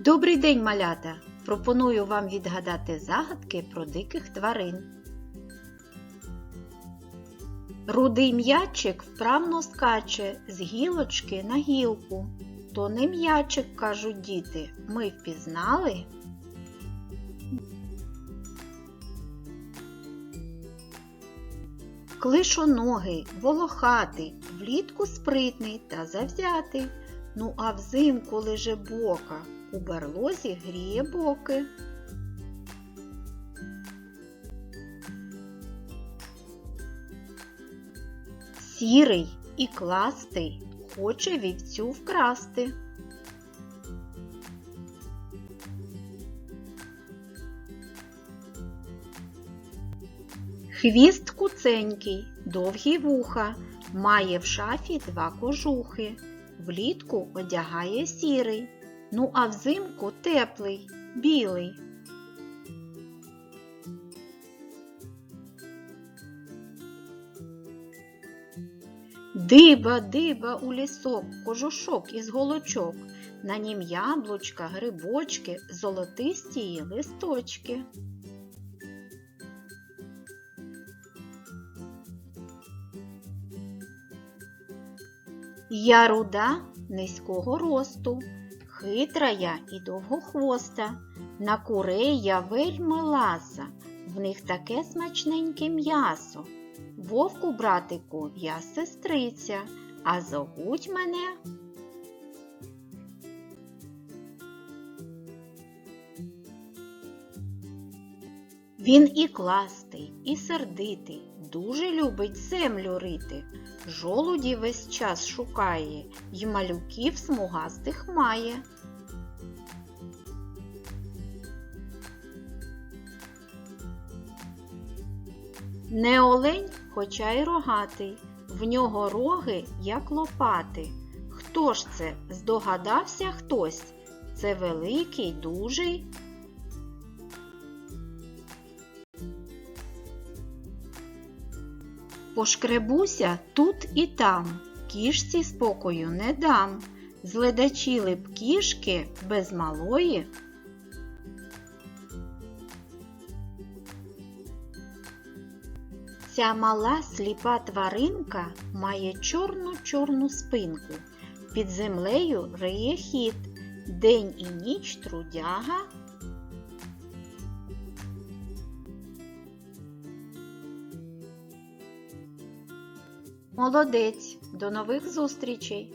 Добрий день, малята! Пропоную вам відгадати загадки про диких тварин. Рудий м'ячик вправно скаче з гілочки на гілку. То не м'ячик, кажуть діти, ми впізнали. Клишоногий, волохатий, влітку спритний та завзятий. Ну а взимку лиже бока, у берлозі гріє боки. Сірий і кластий хоче вівцю вкрасти. Хвіст куценький, довгі вуха, має в шафі два кожухи. Влітку одягає сірий, ну а взимку теплий, білий. Диба, диба у лісок, кожушок із голочок, на нім яблучка, грибочки, золотисті листочки. Я руда низького росту, хитра я і довгохвоста, на курей я вельми ласа, в них таке смачненьке м'ясо. Вовку, братику, я сестриця, а зовуть мене. Він і кластий, і сердитий, дуже любить землю рити, жолуді весь час шукає, й малюків смугастих має. Не олень, хоча й рогатий, в нього роги, як лопати. Хто ж це? Здогадався хтось? Це великий, дужий. Пошкребуся тут і там, кішці спокою не дам. Зледачіли б кішки без малої. Ця мала сліпа тваринка має чорну-чорну спинку. Під землею риє хід, день і ніч трудяга. Молодець! До нових зустрічей!